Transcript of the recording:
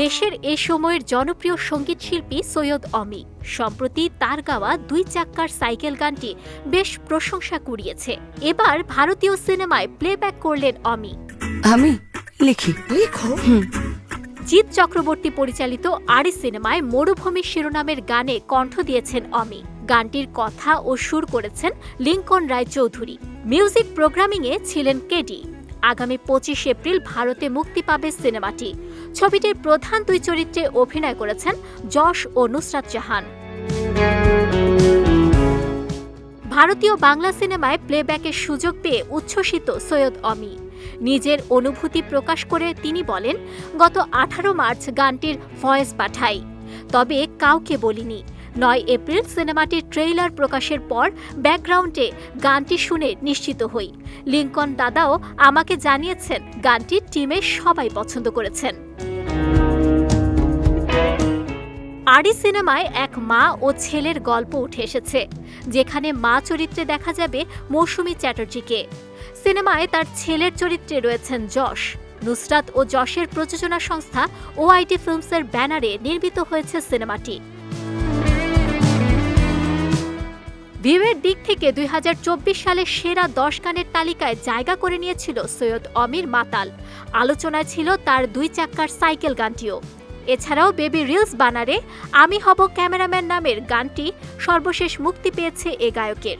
দেশের এ সময়ের জনপ্রিয় সংগীত শিল্পী সৈয়দ অমি সম্প্রতি তার গাওয়া দুই চাক্কার সাইকেল গানটি বেশ প্রশংসা কুড়িয়েছে। এবার ভারতীয় সিনেমায় প্লেব্যাক করলেন অমি আমি লিখি। লিখো। জিৎ চক্রবর্তী পরিচালিত আরি সিনেমায় মরুভূমি শিরোনামের গানে কণ্ঠ দিয়েছেন অমি গানটির কথা ও সুর করেছেন লিঙ্কন রায় চৌধুরী মিউজিক প্রোগ্রামিংয়ে ছিলেন কেডি। আগামী পঁচিশ এপ্রিল ভারতে মুক্তি পাবে সিনেমাটি। ছবিটির প্রধান দুই চরিত্রে অভিনয় করেছেন যশ ও নুসরাত জাহান। ভারতীয় বাংলা সিনেমায় প্লেব্যাকের সুযোগ পেয়ে উচ্ছ্বসিত সৈয়দ অমি। নিজের অনুভূতি প্রকাশ করে তিনি বলেন, গত আঠারো মার্চ গানটির ভয়েস পাঠাই, তবে কাউকে বলিনি। নয় এপ্রিল সিনেমাটির ট্রেইলার প্রকাশের পর ব্যাকগ্রাউন্ডে গানটি শুনে নিশ্চিত হই। লিঙ্কন দাদাও আমাকে জানিয়েছেন গানটি টিমের সবাই পছন্দ করেছেন। আরি সিনেমায় এক মা ও ছেলের গল্প উঠে এসেছে, যেখানে মা চরিত্রে দেখা যাবে মৌসুমী চ্যাটার্জিকে। সিনেমায় তার ছেলের চরিত্রে রয়েছেন যশ। নুসরাত ও যশের প্রযোজনা সংস্থা ওআইটি ফিল্মসের ব্যানারে নির্মিত হয়েছে সিনেমাটি। ভিউয়ের দিক থেকে দুই সালে সেরা দশ গানের তালিকায় জায়গা করে নিয়েছিল সৈয়দ অমির মাতাল। আলোচনায় ছিল তার দুই চাক্কার সাইকেল গানটিও। এছাড়াও বেবি রিলস বানারে আমি হব ক্যামেরাম্যান নামের গানটি সর্বশেষ মুক্তি পেয়েছে এ গায়কের।